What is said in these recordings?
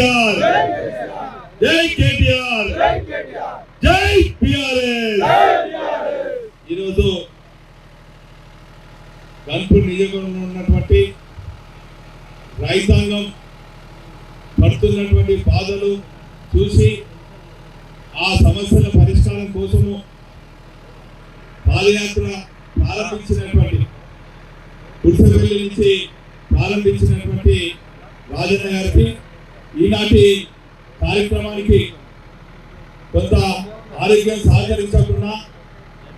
కేసీఆర్ జై కేటీఆర్ జై పిఆర్ఎస్ ఈరోజు గన్పూర్ నియోజకవర్గంలో ఉన్నటువంటి రైతాంగం పడుతున్నటువంటి బాధలు చూసి ఆ సమస్యల పరిష్కారం కోసము పాదయాత్ర ప్రారంభించినటువంటి కుర్సపల్లి నుంచి ప్రారంభించినటువంటి రాజన్న గారికి ఈనాటి కార్యక్రమానికి కొంత ఆరోగ్యం సహకరించకుండా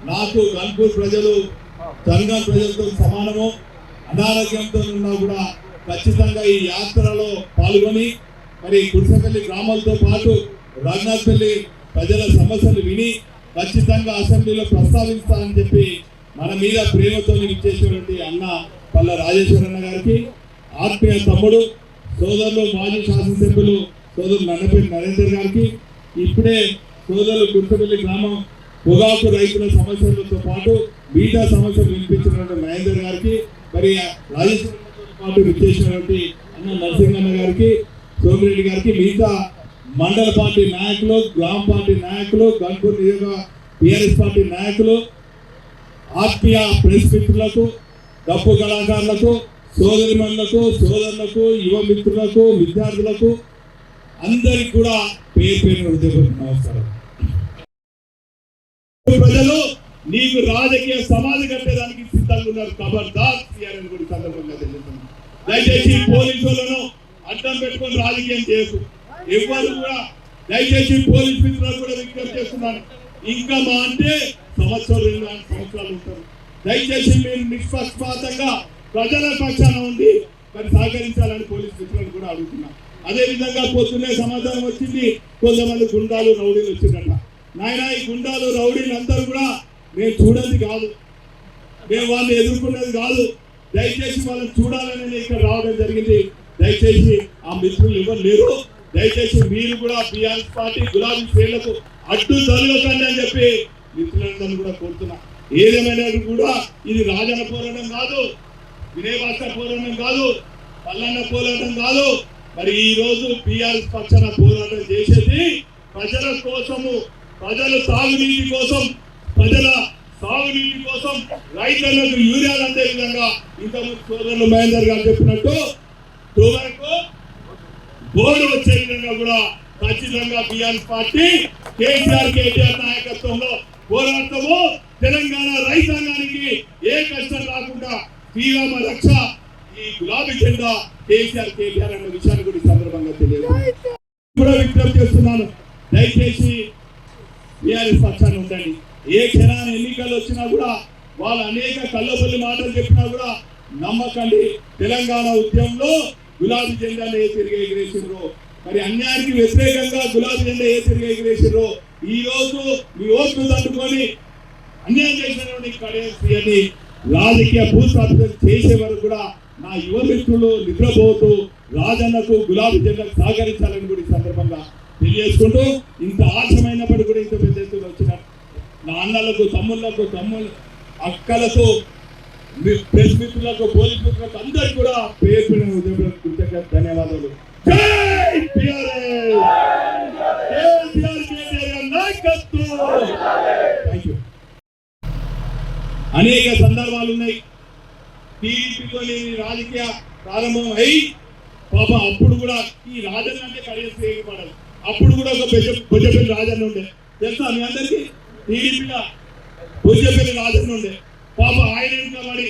నాకు గన్పూర్ ప్రజలు తెలంగాణ ప్రజలతో సమానము అనారోగ్యంతో ఉన్నా కూడా ఖచ్చితంగా ఈ యాత్రలో పాల్గొని మరి కుర్సపల్లి గ్రామాలతో పాటు రఘునాథపల్లి ప్రజల సమస్యలు విని ఖచ్చితంగా అసెంబ్లీలో ప్రస్తావిస్తానని చెప్పి మన మీద ప్రేమతో ఇచ్చేసినటువంటి అన్న పల్ల రాజేశ్వరన్న గారికి ఆత్మీయ తమ్ముడు సోదరులు మాజీ శాసనసభ్యులు సోదరులు నన్నపల్లి నరేందర్ గారికి ఇప్పుడే సోదరులు గుర్తుపల్లి గ్రామం పొగాకు రైతుల సమస్యలతో పాటు మిగతా సమస్యలు వినిపించినటువంటి మహేందర్ గారికి మరి రాజేశ్వరతో పాటు విచ్చేసినటువంటి అన్న నరసింహన్న గారికి సోమిరెడ్డి గారికి మిగతా మండల పార్టీ నాయకులు గ్రామ పార్టీ నాయకులు గన్పూర్ నియోజక టీఆర్ఎస్ పార్టీ నాయకులు ఆత్మీయ ప్రెస్ మిత్రులకు డప్పు కళాకారులకు సోదరిమణులకు సోదరులకు యువ మిత్రులకు విద్యార్థులకు అందరికి కూడా పేరు పేరు హృదయపూర్వక నమస్కారం. ప్రజలు నీకు రాజకీయ సమాధి కట్టేదానికి సిద్ధంగా ఉన్నారు. ఖబర్దార్ అని కూడా సందర్భంగా తెలుస్తున్నాను దయచేసి పోలీసులను అడ్డం పెట్టుకొని రాజకీయం చేయకు. ఎవరు కూడా దయచేసి పోలీస్ మిత్రులు కూడా విజ్ఞప్తి చేస్తున్నాను. ఇంకా మా అంటే సంవత్సరం రెండు సంవత్సరాలు ఉంటారు. దయచేసి మీరు నిష్పక్షపాతంగా ప్రజల పక్షాన ఉండి మరి సహకరించాలని పోలీస్ మిత్రులను కూడా అడుగుతున్నాను అదే విధంగా పొద్దున్నే సమాధానం వచ్చింది. కొంతమంది గుండాలు రౌడీలు వచ్చిందట. నాయన ఈ గుండాలు రౌడీలు అందరూ కూడా మేము చూడేది కాదు. మేము వాళ్ళని ఎదుర్కొన్నది కాదు. దయచేసి వాళ్ళని చూడాలని ఇక్కడ రావడం జరిగింది. దయచేసి ఆ మిత్రులు ఎవరు లేరు. దయచేసి మీరు కూడా బీఆర్ఎస్ పార్టీ గులాబీ శ్రేణులకు అడ్డు తొలగకండి అని చెప్పి మిత్రులందరూ కూడా కోరుతున్నా. ఏదేమైనా కూడా ఇది రాజన పోరాటం కాదు. వినయ పోరాటం కాదు పల్లన్న పోరాటం కాదు. మరి ఈ రోజు పిఆర్ఎస్ పక్షాన పోరాటం చేసేది ప్రజల కోసము ప్రజల సాగునీటి కోసం ప్రజల సాగునీటి కోసం రైతులకు యూరియాలు అందే విధంగా ఇంతకుముందు సోదరులు మహేందర్ గారు చెప్పినట్టు తూవరకు బోర్డు వచ్చే విధంగా కూడా ఖచ్చితంగా బిఆర్ఎస్ పార్టీ కేసీఆర్ కేటీఆర్ నాయకత్వంలో పోరాటము తెలంగాణ రైతాంగానికి ఏ కష్టం రాకుండా శ్రీరామ రక్ష ఈ గులాబీ జెండా కేసీఆర్ కేటీఆర్ అన్న విషయాన్ని కూడా ఈ సందర్భంగా తెలియదు కూడా విజ్ఞప్తి చేస్తున్నాను. దయచేసి టీఆర్ఎస్ పక్షాన్ని ఉండండి. ఏ క్షణాన ఎన్నికలు వచ్చినా కూడా వాళ్ళు అనేక కళ్ళబొల్లి మాటలు చెప్పినా కూడా నమ్మకండి. తెలంగాణ ఉద్యమంలో గులాబీ జెండాను ఏ తిరిగి ఎగిరేసిండ్రు. మరి అన్యాయానికి వ్యతిరేకంగా గులాబీ జెండా ఏ తిరిగి ఎగిరేసిండ్రు? ఈ రోజు మీ ఓట్లు తట్టుకొని అన్యాయం చేసిన కడేసి అని రాజకీయ భూస్థాపితం చేసే వరకు కూడా నా యువ మిత్రులు నిద్రపోతూ రాజన్నకు గులాబీ జెండాకు సహకరించాలని కూడా ఈ సందర్భంగా తెలియజేసుకుంటూ ఇంత ఆశమైనప్పటికీ కూడా ఇంత పెద్ద ఎత్తున వచ్చిన నా అన్నలకు తమ్ముళ్ళకు తమ్ముళ్ళ అక్కలకు ప్రెస్ మిత్రులకు పోలీస్ మిత్రులకు అందరికీ కూడా పేరు పేరున కృతజ్ఞత ధన్యవాదాలు. జై పిఆర్ఎస్ నాయకత్వం! అనేక సందర్భాలు ఉన్నాయి. టీడీపీతో రాజకీయ ప్రారంభం అయి పాప అప్పుడు కూడా ఈ రాజన్న అంటే కడిగేసి పడదు అప్పుడు కూడా ఒక బెజ భుజపల్లి రాజన్న ఉండే. తెలుసా మీ అందరికీ? టీడీపీగా భుజపల్లి రాజన్న ఉండే. పాప ఆయన ఇంకా పడి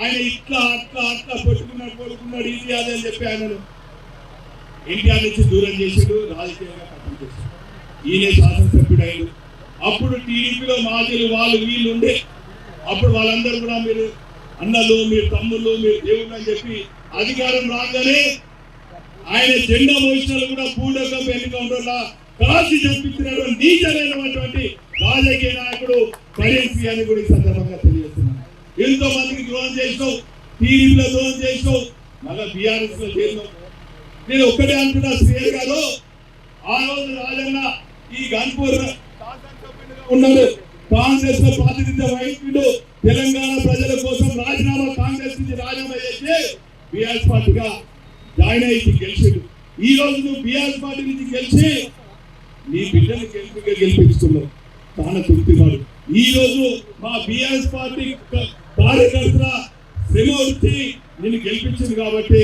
ఆయన ఇట్లా అట్లా అట్లా పెట్టుకున్నాడు కొడుకున్నాడు ఇది అది అని చెప్పి ఆయనను ఇండియా నుంచి దూరం చేసాడు రాజకీయంగా కట్టం చేశాడు ఈయనే శాసనసభ్యుడు అయ్యాడు అప్పుడు టీడీపీలో మాజీలు వాళ్ళు వీళ్ళు ఉండే అప్పుడు వాళ్ళందరూ కూడా మీరు అన్నలు మీరు తమ్ముళ్ళు మీరు దేవుడు అని చెప్పి అధికారం రాగానే ఆయన జెండా మోషణలు కూడా పూడకం ఎన్నికౌంటర్లా కాల్చి చంపించినటువంటి నీచమైనటువంటి రాజకీయ నాయకుడు కరెన్సీ అని కూడా ఈ సందర్భంగా తెలియజేస్తున్నాను ఎంతో మందికి ద్రోహం చేసినావు టీడీపీలో ద్రోహం చేసినావు మళ్ళా బీఆర్ఎస్లో చేరినావు నేను ఒక్కటే అంటున్నా శ్రీయర్ ఆ రోజు రాజన్న ఈ గన్పూర్ ఉన్నాడు కాంగ్రెస్లో ప్రాతినిధ్యం వహించుడు. తెలంగాణ ప్రజల కోసం రాజీనామా కాంగ్రెస్ నుంచి రాజీనామా చేసి బీఆర్ఎస్ పార్టీగా జాయిన్ అయ్యి గెలిచిండు. ఈ రోజు నువ్వు బీఆర్ఎస్ పార్టీ నుంచి గెలిచి నీ బిడ్డను గెలిపిగా గెలిపించుకున్నావు. చాలా తృప్తివాడు ఈ రోజు మా బీఆర్ఎస్ పార్టీ కార్యకర్త కార్యకర్తల శ్రమ వచ్చి నేను గెలిపించింది కాబట్టి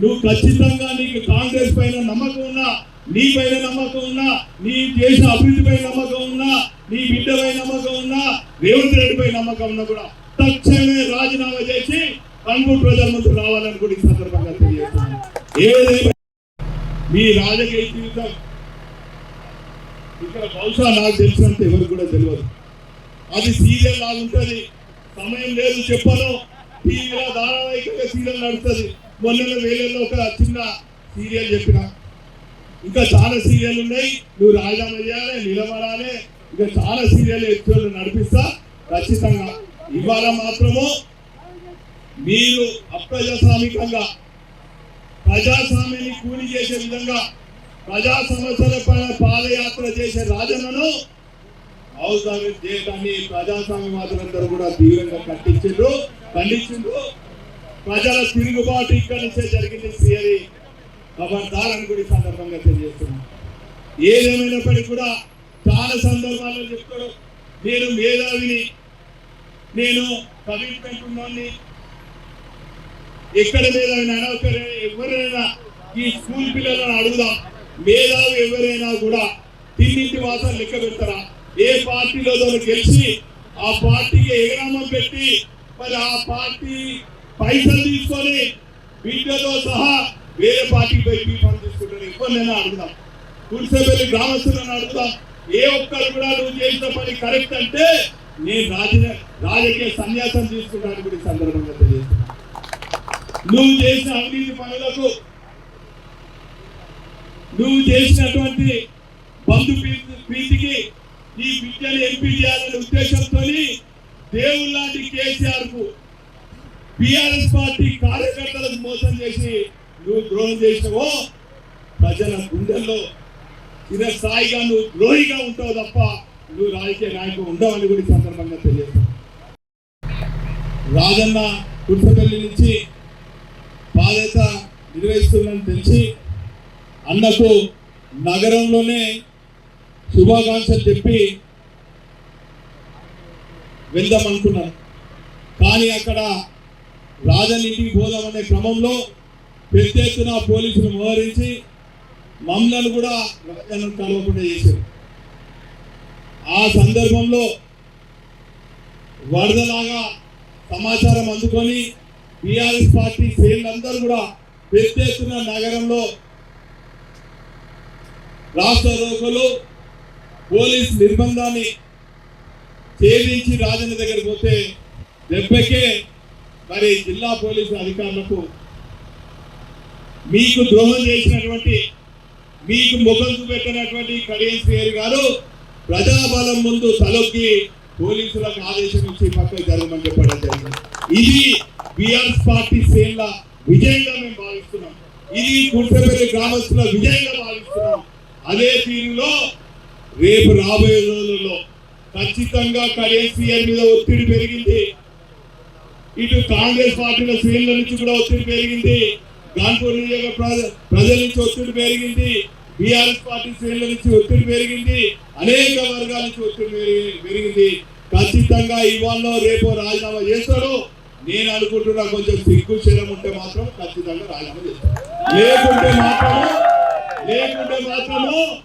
నువ్వు ఖచ్చితంగా నీకు కాంగ్రెస్ పైన నమ్మకం ఉన్నా నీ పైన నమ్మకం ఉన్నా నీ దేశ అభివృద్ధి పైన నమ్మకం ఉన్నా నీ బిడ్డపై నమ్మకం ఉన్నా రేవంత్ రెడ్డిపై నమ్మకం ఉన్నా కూడా తక్షణమే రాజీనామా చేసి కన్పూర్ ప్రధానమంత్రి రావాలని కూడా ఈ సందర్భంగా తెలియజేస్తున్నాను. ఏదైనా మీ రాజకీయ జీవితం ఇక్కడ బహుశా నాకు తెలిసినంత ఎవరికి కూడా తెలియదు. అది సీరియల్ లాగా ఉంటుంది. సమయం లేదు చెప్పను. టీవీలో ధారావాహికంగా సీరియల్ నడుస్తుంది. మొన్న వేలల్లో ఒక చిన్న సీరియల్ చెప్పిన. ఇంకా చాలా సీరియల్ ఉన్నాయి. నువ్వు రాజీనామా చేయాలి నిలబడాలి. ఇంకా చాలా సీరియల్ ఎక్కువ నడిపిస్తా. ఖచ్చితంగా ఇవాళ మాత్రము మీరు అప్రజాస్వామికంగా ప్రజాస్వామ్యాన్ని కూలి చేసే విధంగా ప్రజా సమస్యల పైన పాదయాత్ర చేసే రాజన్నను అవసరం చేయడాన్ని ప్రజాస్వామ్యవాదులందరూ కూడా తీవ్రంగా కట్టించిండ్రు ఖండించిండ్రు. ప్రజల తిరుగుబాటు ఇక్కడి నుంచే జరిగింది శ్రీహరి ఖబర్దారని కూడా ఈ సందర్భంగా తెలియజేస్తున్నాం. ఏదేమైనప్పటికీ కూడా చాలా సందర్భాల్లో చెప్తాడు నేను మేధావిని నేను కమిట్మెంట్ ఉన్నోడిని ఎక్కడ మేధావిని అనవసరం ఎవరైనా ఈ స్కూల్ పిల్లలను అడుగుదాం. మేధావి ఎవరైనా కూడా తిన్నింటి వాసాలు లెక్క పెడతారా? ఏ పార్టీలో దాన్ని గెలిచి ఆ పార్టీకి ఎగరామం పెట్టి మరి ఆ పార్టీ పైసలు తీసుకొని బిడ్డతో సహా వేరే పార్టీకి పోయి బీఫామ్ తీసుకుంటారు ఎవరినైనా అడుగుదాం. కుర్సేపల్లి గ్రామస్తులను అడుగుదాం. ఏ ఒక్కరు కూడా నువ్వు చేసిన పని కరెక్ట్ అంటే నేను రాజ రాజకీయ సన్యాసం తీసుకున్నాను కూడా సందర్భంగా తెలియజేస్తున్నా. నువ్వు చేసిన అవినీతి పనులకు నువ్వు చేసినటువంటి బంధు ప్రీతికి నీ బిడ్డను ఎంపీ చేయాలనే ఉద్దేశంతో దేవుడు లాంటి కేసీఆర్కు బిఆర్ఎస్ పార్టీ కార్యకర్తలకు మోసం చేసి నువ్వు ద్రోహం చేసినవో ప్రజల గుండెల్లో చిరస్థాయిగా నువ్వు ద్రోహిగా ఉంటావు తప్ప నువ్వు రాజకీయ నాయకుడు ఉండవని కూడా సందర్భంగా తెలియజేస్తాను రాజన్న కుర్సపల్లి నుంచి బాధ్యత నిర్వహిస్తుందని తెలిసి అన్నకు నగరంలోనే శుభాకాంక్షలు చెప్పి వెళ్దాం అనుకున్నాను కానీ అక్కడ రాజన్ ఇంటికి పోదామనే క్రమంలో పెద్ద ఎత్తున పోలీసులు మోహరించి మమ్మల్ని కూడా రాజన్ను కలవకుండా చేశారు. ఆ సందర్భంలో వరదలాగా సమాచారం అందుకొని బీఆర్ఎస్ పార్టీ శ్రేణులందరూ కూడా పెద్ద ఎత్తున నగరంలో రాష్ట్ర రోగులు పోలీస్ నిర్బంధాన్ని ఛేదించి రాజన్న దగ్గరికి పోతే దెబ్బకే మరి జిల్లా పోలీసు అధికారులకు మీకు ద్రోహం చేసినటువంటి మీకు ముఖం చూపెట్టినటువంటి కడియం శ్రీహరి గారు ప్రజాబలం ముందు తలొక్కి పోలీసులకు ఆదేశం ఇచ్చి పక్కకు జరగమని చెప్పడం జరిగింది. ఇది బిఆర్ఎస్ పార్టీ శ్రేణుల విజయంగా మేము భావిస్తున్నాం. ఇది గుంటపల్లి గ్రామస్తుల విజయంగా భావిస్తున్నాం. అదే తీరులో రేపు రాబోయే రోజుల్లో ఖచ్చితంగా కేసీఆర్ మీద ఒత్తిడి పెరిగింది. ఇటు కాంగ్రెస్ పార్టీల శ్రేణుల నుంచి కూడా ఒత్తిడి పెరిగింది. కాన్పూర్ నియోజక ప్రజ- ప్రజల నుంచి ఒత్తిడి పెరిగింది. బీఆర్ఎస్ పార్టీ శ్రేణుల నుంచి ఒత్తిడి పెరిగింది. అనేక వర్గాల నుంచి ఒత్తిడి పెరిగి- పెరిగింది. ఖచ్చితంగా ఇవాళ రేపు రాజీనామా చేస్తారు నేను అనుకుంటున్నా కొంచెం సిగ్గు శరం ఉంటే మాత్రం ఖచ్చితంగా రాజీనామా చేస్తాడు. లేకుంటే మాత్రము లేకుంటే మాత్రము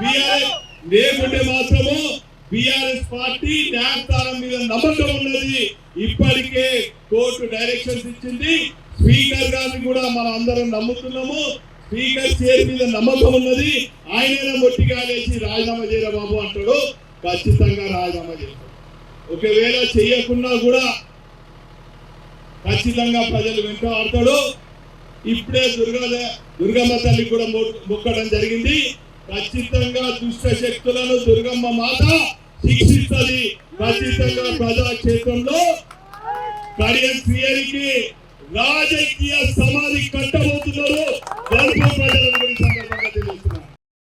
బీఆర్ఎస్ లేకుంటే మాత్రము బీఆర్ఎస్ పార్టీ న్యాయస్థానం మీద నమ్మకం ఉన్నది. ఇప్పటికే కోర్టు డైరెక్షన్స్ ఇచ్చింది. స్పీకర్ గారిని కూడా మనం అందరం నమ్ముతున్నాము. స్పీకర్ చైర్ మీద నమ్మకం ఉన్నది. ఆయన మొట్టిగా లేచి రాజీనామా చేయరా బాబు అంటాడు. ఖచ్చితంగా రాజీనామా చేస్తాడు. ఒకవేళ చేయకున్నా కూడా ఖచ్చితంగా ప్రజలు వెంట ఆడతాడు. ఇప్పుడే దుర్గా దుర్గమ్మ తల్లి కూడా మొ- మొక్కడం జరిగింది. ఖచ్చితంగా దుష్ట శక్తులను దుర్గమ్మ మాత శిక్షిస్తుంది. ఖచ్చితంగా ప్రజాక్షేత్రంలో. కడియన్ క్రియకి రాజకీయ సమాధి కట్టబోతున్నారు. గర్భ ప్రజలను గురించి